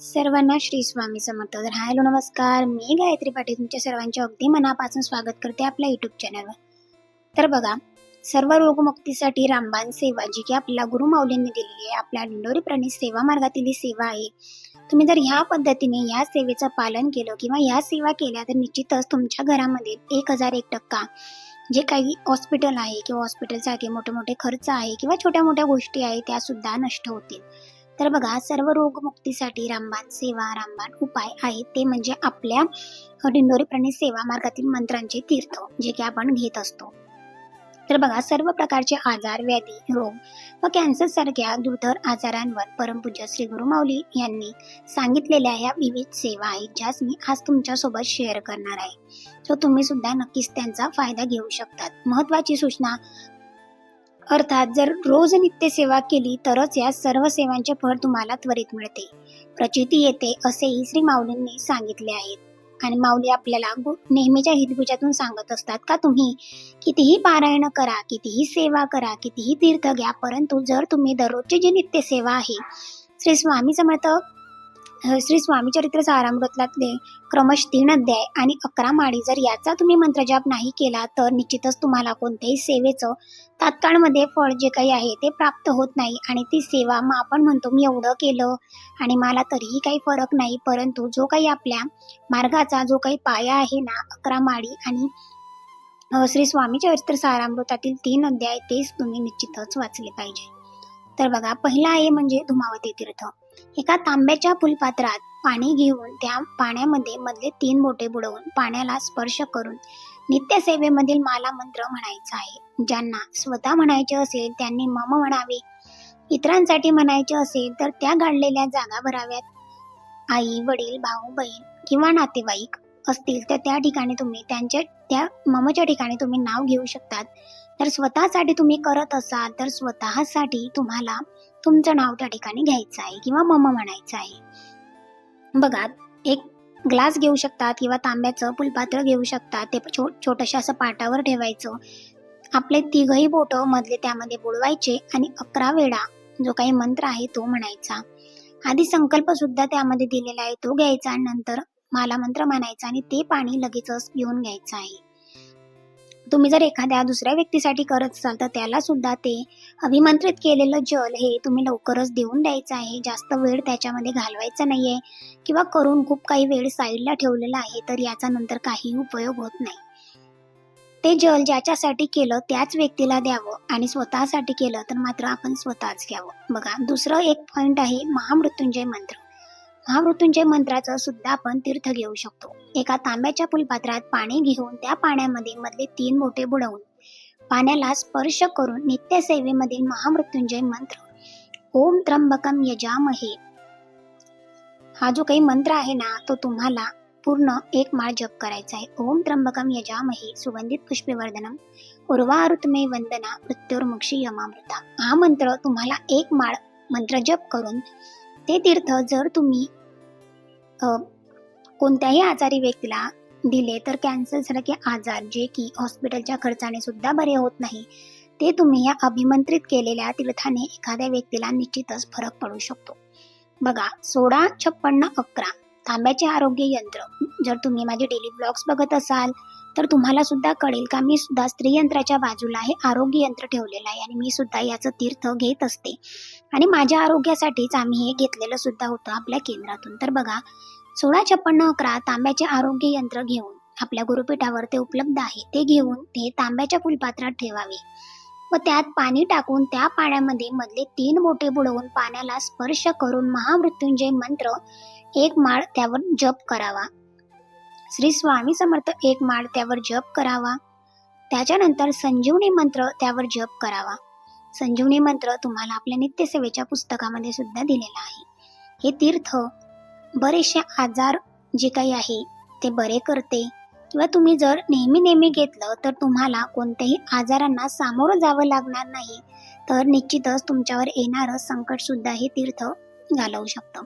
सर्वांना श्री स्वामी समर्थ. तर हॅलो नमस्कार. मी गायत्री पाटील तुमच्या सर्वांचे अगदी मनापासून स्वागत करते आपल्या युट्यूब चॅनलवर तर बघा सर्व रोगमुक्तीसाठी रामबाण सेवा जी की आपल्या गुरु माऊलींनी दिलेली आहे आपल्या दिंडोरी प्रणित सेवा मार्गातील ही सेवा आहे. तुम्ही जर ह्या पद्धतीने या सेवेचं पालन केलं किंवा या सेवा केल्या तर निश्चितच तुमच्या घरामध्ये एक हजार एक टक्का जे काही हॉस्पिटल आहे किंवा हॉस्पिटलसारखे मोठे मोठे खर्च आहे किंवा छोट्या मोठ्या गोष्टी आहे त्या सुद्धा नष्ट होतील. तर बघा सर्व रोगमुक्तीसाठी रामबाण सेवा रामबाण उपाय आहेत. ते म्हणजे आपल्या दिंडोरी प्रणित सेवा मार्गातील मंत्रांचे तीर्थ जे की आपण घेत असतो. तर बघा सर्व प्रकारचे आजार व्याधी रोग व कॅन्सर सारख्या दुर्धर आजारांवर परमपूज्य श्री गुरु माऊली यांनी सांगितलेल्या ह्या विविध सेवा आहेत ज्यास मी आज तुमच्यासोबत शेअर करणार आहे. सो तुम्ही सुद्धा नक्कीच त्यांचा फायदा घेऊ शकतात. महत्वाची सूचना अर्थात जर रोज नित्य सेवा केली तरच या सर्व सेवांचे फळ तुम्हाला त्वरित मिळते. प्रचिती येते असेही श्री माऊलींनी सांगितले आहेत आणि माऊली आपल्याला नेहमीच्या हितगुजातून सांगत असतात का तुम्ही? कितीही पारायण करा कितीही सेवा करा कितीही तीर्थ घ्या परंतु जर तुम्ही दररोजची जी नित्य सेवा आहे श्री स्वामी समर्थ श्री स्वामी चरित्र सारामृतलातले क्रमश तीन अध्याय आणि अकरा माळी. जर याचा तुम्ही मंत्रजाप नाही केला तर निश्चितच तुम्हाला कोणत्याही सेवेचं तात्काळमध्ये फळ जे काही आहे ते प्राप्त होत नाही आणि ती सेवा मग आपण म्हणतो मी एवढं केलं आणि मला तरीही काही फरक नाही. परंतु जो काही आपल्या मार्गाचा जो काही पाया आहे ना अकरा माळी आणि श्री स्वामी चरित्र सारामृतातील तीन अध्याय तेच तुम्ही निश्चितच वाचले पाहिजे. तर बघा पहिला आहे म्हणजे धुमावती तीर्थ. एका तांब्याच्या फुलपात्रात पाणी घेऊन त्या पाण्यामध्ये मधले तीन बोटे बुडवून पाण्याला स्पर्श करून नित्यसेवेमधील माला मंत्र म्हणायचा आहे. ज्यांना स्वतः म्हणायचे असेल त्यांनी मम म्हणावे. इतरांसाठी म्हणायचे असेल तर त्या गाडलेल्या जागा भराव्यात. आई वडील भाऊ बहीण किंवा नातेवाईक असतील तर त्या ठिकाणी तुम्ही त्यांच्या त्या ममच्या ठिकाणी तुम्ही नाव घेऊ शकतात. तर स्वतःसाठी तुम्ही करत असाल तर स्वतःसाठी तुम्हाला तुमचं नाव त्या ठिकाणी घ्यायचं आहे किंवा मम म्हणायचं आहे. बघा एक ग्लास घेऊ शकतात किंवा तांब्याचं फुलपात्र घेऊ शकतात. ते छो छोटंसं असं पाटावर ठेवायचं. आपले तिघही बोटं मधले त्यामध्ये बुडवायचे आणि अकरा वेळा जो काही मंत्र आहे तो म्हणायचा. आधी संकल्प सुद्धा त्यामध्ये दिलेला आहे तो घ्यायचा नंतर माला मंत्र म्हणायचा आणि ते पाणी लगेचच पिऊन घ्यायचं आहे. तुम्ही जर एखाद्या दुसऱ्या व्यक्तीसाठी करत असाल तर त्याला सुद्धा ते अभिमंत्रित केलेलं जल हे तुम्ही लवकरच देऊन द्यायचं आहे. जास्त वेळ त्याच्यामध्ये घालवायचा नाहीये किंवा करून खूप काही वेळ साईडला ठेवलेला आहे तर याचा नंतर काही उपयोग होत नाही. ते जल ज्याच्यासाठी केलं त्याच व्यक्तीला द्यावं आणि स्वतःसाठी केलं तर मात्र आपण स्वतःच घ्यावं. बघा दुसरं एक पॉईंट आहे महामृत्युंजय मंत्र. महामृत्युंजय मंत्राचं सुद्धा आपण तीर्थ घेऊ शकतो. एका तांब्याच्या फुलपात्रात पाणी घेऊन त्या पाण्यामध्ये मधले तीन बोटे बुडवून पाण्याला स्पर्श करून नित्यसेवेमधील महामृत्युंजय मंत्र ओम त्र्यंबकम यजामहे. हा जो काही मंत्र आहे ना तो तुम्हाला पूर्ण एक माळ जप करायचा आहे. ओम त्र्यंबकम यजामहे सुगंधित पुष्पवर्धनम उर्वारुतमे वंदना मृत्युर्मुक्षी यमामृता. हा मंत्र तुम्हाला एक माळ मंत्र जप करून ते तीर्थ जर तुम्ही कोणत्याही आजारी व्यक्तीला दिले तर कॅन्सर सारखे आजार जे की हॉस्पिटलच्या खर्चाने सुद्धा बरे होत नाही ते तुम्ही या अभिमंत्रित केलेल्या तीर्थाने एखाद्या व्यक्तीला निश्चितच फरक पडू शकतो. बघा सोळा छप्पन्न अकरा. तांब्याचे आरोग्य यंत्र. जर तुम्ही माझे डेली ब्लॉग्स बघत असाल तर तुम्हाला सुद्धा कळेल का मी सुद्धा स्त्रीयंत्राच्या बाजूला हे आरोग्य यंत्र ठेवलेलं आहे आणि मी सुद्धा याचं तीर्थ घेत असते. आणि माझ्या आरोग्यासाठीच आम्ही हे घेतलेलं सुद्धा होतं आपल्या केंद्रातून. तर बघा सोळा छप्पन्न अकरा तांब्याचे आरोग्य यंत्र घेऊन आपल्या गुरुपीठावर ते उपलब्ध आहे ते घेऊन ते तांब्याच्या फुलपात्रात ठेवावे. व त्यात पाणी टाकून त्या पाण्यामध्ये मधले तीन बोटे बुडवून पाण्याला स्पर्श करून महामृत्युंजय मंत्र एक माळ त्यावर जप करावा. श्री स्वामी समर्थ एक माळ त्यावर जप करावा. त्याच्यानंतर संजीवनी मंत्र त्यावर जप करावा. संजीवनी मंत्र तुम्हाला आपल्या नित्यसेवेच्या पुस्तकामध्ये सुद्धा दिलेला आहे. हे तीर्थ बरेचसे आजार जे काही आहे ते बरे करते. किंवा तुम्ही जर नेहमी नेहमी घेतलं तर तुम्हाला कोणत्याही आजारांना सामोरं जावं लागणार नाही. तर निश्चितच तुमच्यावर येणारं संकटसुद्धा हे तीर्थ घालवू शकतं.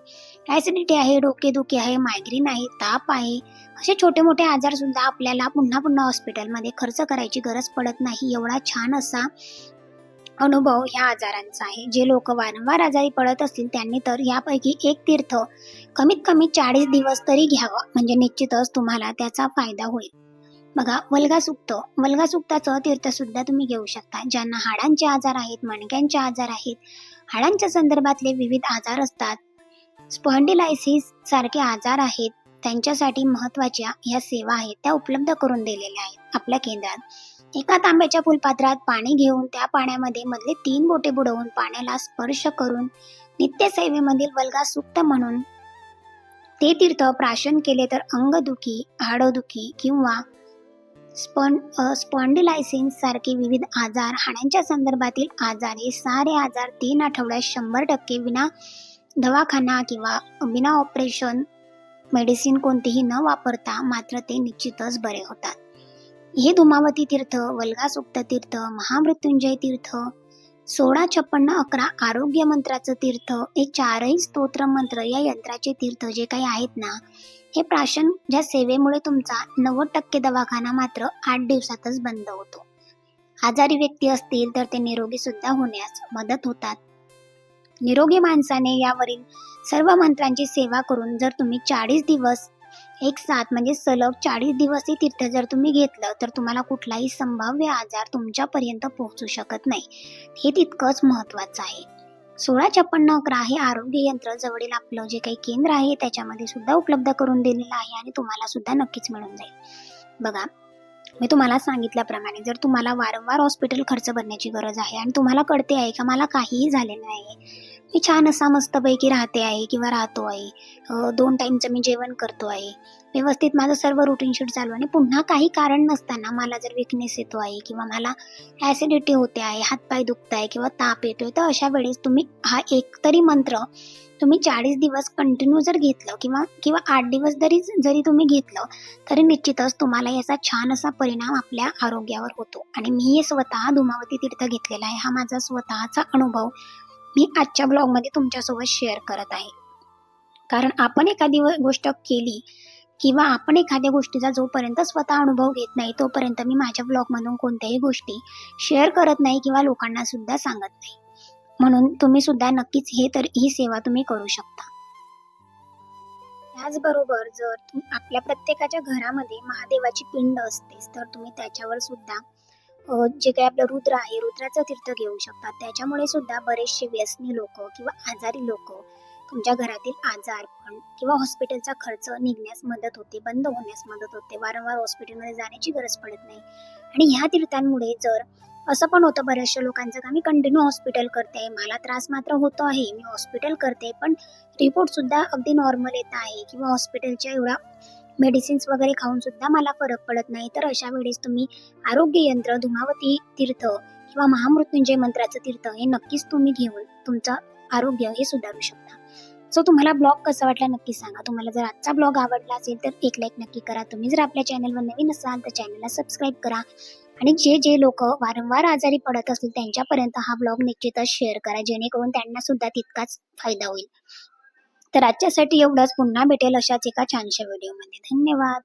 ॲसिडिटी आहे डोकेदुखी आहे मायग्रेन आहे ताप आहे. असे छोटे मोठे आजार सुद्धा आपल्याला पुन्हा पुन्हा हॉस्पिटलमध्ये खर्च करायची गरज पडत नाही. एवढा छान असा अनुभव ह्या आजारांचा आहे. जे लोक वारंवार आजारी पडत असतील त्यांनी तर यापैकी एक तीर्थ कमीत कमी चाळीस दिवस तरी घ्यावं. म्हणजे निश्चितच तुम्हाला त्याचा फायदा होईल. बघा वल्गा सुक्त वल्गा सुक्ताचं तीर्थ सुद्धा तुम्ही घेऊ शकता. ज्यांना हाडांचे आजार आहेत मणक्यांचे आजार आहेत हाडांच्या संदर्भातले विविध आजार असतात. स्पॉन्डिलायसिस सारखे आजार आहेत. त्यांच्यासाठी महत्त्वाच्या ह्या सेवा आहेत त्या उपलब्ध करून दिलेल्या आहेत आपल्या केंद्रात. एका तांब्याच्या फुलपात्रात पाणी घेऊन त्या पाण्यामध्ये मधले तीन बोटे बुडवून पाण्याला स्पर्श करून नित्यसेवेमधील वल्गा सुक्त म्हणून ते तीर्थ प्राशन केले तर अंगदुखी हाडोदुखी किंवा स्पॉन स्पॉन्डिलायसिस सारखे विविध आजार हाडांच्या संदर्भातील आजार हे सारे आजार तीन आठवड्यात शंभर टक्के विना दवाखाना किंवा बिना ऑपरेशन मेडिसिन कोणतेही न वापरता मात्र ते निश्चितच बरे होतात. हे धुमावती तीर्थ वल्गासुक्त तीर्थ महामृत्युंजय तीर्थ सोळा छप्पन्न अकरा आरोग्य मंत्राचं तीर्थ हे चारही स्तोत्र मंत्र या यंत्राचे तीर्थ जे काही आहेत ना हे प्राशन ज्या सेवेमुळे तुमचा नव्वद टक्के दवाखाना मात्र आठ दिवसातच बंद होतो. आजारी व्यक्ती असतील तर ते निरोगी सुद्धा होण्यास मदत होतात. निरोगी माणसाने यावरील सर्व मंत्रांची सेवा करून जर तुम्ही चाळीस दिवस एक साथ म्हणजे सलग चाळीस दिवस हे तीर्थ जर तुम्ही घेतलं तर तुम्हाला कुठलाही संभाव्य आजार तुमच्यापर्यंत पोहोचू शकत नाही. हे तितकंच महत्वाचं आहे. सोळा छप्पन्न अकरा हे आरोग्य यंत्र जवळील आपलं जे काही केंद्र आहे त्याच्यामध्ये सुद्धा उपलब्ध करून दिलेलं आहे आणि तुम्हाला सुद्धा नक्कीच मिळून जाईल. बघा मी तुम्हाला सांगितल्याप्रमाणे जर तुम्हाला वारंवार हॉस्पिटल खर्च भरण्याची गरज आहे आणि तुम्हाला कळते आहे का मला काहीही झालेलं नाही मी छान असा मस्तपैकी राहते आहे किंवा राहतो आहे दोन टाईमचं मी जेवण करतो आहे व्यवस्थित माझं सर्व रुटीन शूट चालू आहे आणि पुन्हा काही कारण नसताना मला जर विकनेस येतो आहे किंवा मला ॲसिडिटी होते आहे हातपाय दुखत आहे किंवा ताप येतोय तर अशा वेळेस तुम्ही हा एक तरी मंत्र तुम्ही चाळीस दिवस कंटिन्यू जर घेतलं किंवा किंवा आठ दिवस जरी जरी तुम्ही घेतलं तरी निश्चितच तुम्हाला याचा छान असा परिणाम आपल्या आरोग्यावर होतो. आणि मी हे स्वतः धुमावती तीर्थ घेतलेला आहे. हा माझा स्वतःचा अनुभव मी आजच्या ब्लॉगमध्ये तुमच्यासोबत शेअर करत आहे. कारण आपण एखादी गोष्ट केली किंवा आपण एखाद्या गोष्टीचा जोपर्यंत स्वतः अनुभव घेत नाही तोपर्यंत मी माझ्या ब्लॉगमधून कोणत्याही गोष्टी शेअर करत नाही किंवा लोकांना सुद्धा सांगत नाही. म्हणून तुम्ही सुद्धा नक्कीच हे तर ही सेवा तुम्ही करू शकता. त्याचबरोबर जर तुम- आपल्या प्रत्येकाच्या घरामध्ये महादेवाची पिंड असतेच तर तुम्ही त्याच्यावर सुद्धा जे काही आपलं रुद्र आहे रुद्राचं तीर्थ घेऊ शकतात. त्याच्यामुळे सुद्धा बरेचसे व्यसनी लोक किंवा आजारी लोक तुमच्या घरातील आजारपण किंवा हॉस्पिटलचा खर्च निघण्यास मदत होते बंद होण्यास मदत होते. वारंवार हॉस्पिटलमध्ये जाण्याची गरज पडत नाही. आणि ह्या तीर्थांमुळे जर असं पण होतं बऱ्याचशा लोकांचं का मी कंटिन्यू हॉस्पिटल करते मला त्रास मात्र होतो आहे मी हॉस्पिटल करते पण रिपोर्ट सुद्धा अगदी नॉर्मल येत आहे किंवा हॉस्पिटलच्या एवढा मेडिसिन्स वगैरे खाऊन सुद्धा मला फरक पडत नाही. तर अशा वेळेस तुम्ही आरोग्य यंत्र धुमावती तीर्थ किंवा महामृत्युंजय मंत्राचं तीर्थ हे नक्कीच तुम्ही घेऊन तुमचं आरोग्य हे सुधारू शकता. सो तुम्हाला ब्लॉग कसा वाटला नक्की सांगा. तुम्हाला जर आजचा ब्लॉग आवडला असेल तर एक लाईक नक्की करा. तुम्ही जर आपल्या चॅनलवर नवीन असाल तर चॅनलला सबस्क्राईब करा. आणि जे जे लोक वारंवार आजारी पडत असतील त्यांच्यापर्यंत हा ब्लॉग निश्चितच शेअर करा. जेणेकरून त्यांना सुद्धा तितकाच फायदा होईल. तर आजच्यासाठी एवढंच. पुन्हा भेटेल अशाच एका छानशा व्हिडिओमध्ये धन्यवाद.